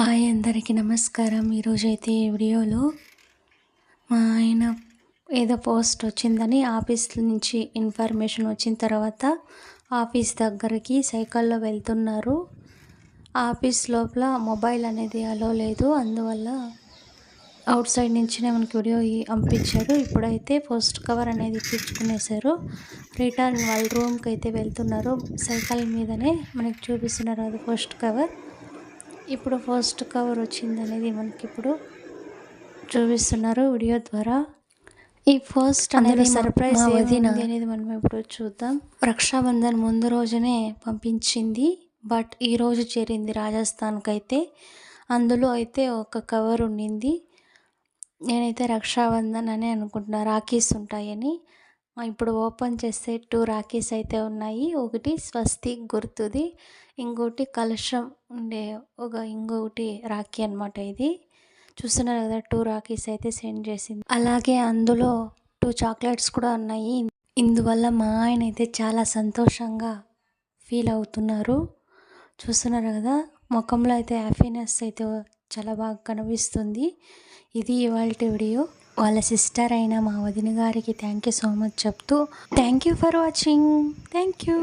Hi అందరికీ నమస్కారం. ఈరోజు అయితే ఈ వీడియోలో మా ఆయన ఏదో పోస్ట్ వచ్చిందని ఆఫీస్ నుంచి ఇన్ఫర్మేషన్ వచ్చిన తర్వాత ఆఫీస్ దగ్గరికి సైకిల్లో వెళ్తున్నారు. ఆఫీస్ లోపల మొబైల్ అనేది అలో లేదు. అందువల్ల అవుట్ సైడ్ నుంచినే మనకి వీడియో పంపించారు. ఇప్పుడైతే పోస్ట్ కవర్ అనేది ఇప్పించుకునేసారు రిటర్న్ వాళ్ళ రూమ్కి అయితే వెళ్తున్నారు. సైకిల్ మీదనే మనకి చూపిస్తున్నారు అది పోస్ట్ కవర్. ఇప్పుడు ఫస్ట్ కవర్ వచ్చింది అనేది మనకి ఇప్పుడు చూపిస్తున్నారు వీడియో ద్వారా. ఈ ఫస్ట్ అనేది సర్ప్రైజ్ అనేది మనం ఇప్పుడు చూద్దాం. రక్షాబంధన్ ముందు రోజునే పంపించింది బట్ ఈ రోజు చేరింది రాజస్థాన్కి అయితే అందులో అయితే ఒక కవర్ ఉండింది. నేనైతే రక్షాబంధన్ అని అనుకుంటున్నా రాఖీస్ ఉంటాయని. ఇప్పుడు ఓపెన్ చేస్తే టూ రాఖీస్ అయితే ఉన్నాయి. ఒకటి స్వస్తి గుర్తుది ఇంకోటి కలశం ఉండే ఒక ఇంకొకటి రాఖీ అనమాట ఇది. చూస్తున్నారు కదా టూ రాఖీస్ అయితే సెండ్ చేసింది. అలాగే అందులో టూ చాక్లెట్స్ కూడా ఉన్నాయి. ఇందువల్ల మా ఆయన అయితే చాలా సంతోషంగా ఫీల్ అవుతున్నారు. చూస్తున్నారు కదా ముఖంలో అయితే హ్యాపీనెస్ అయితే చాలా బాగా కనిపిస్తుంది. ఇది ఇవాళ వీడియో. వాళ్ళ సిస్టర్ అయిన మా వదిన గారికి థ్యాంక్ యూ సో మచ్ చెప్తూ thank you for watching thank you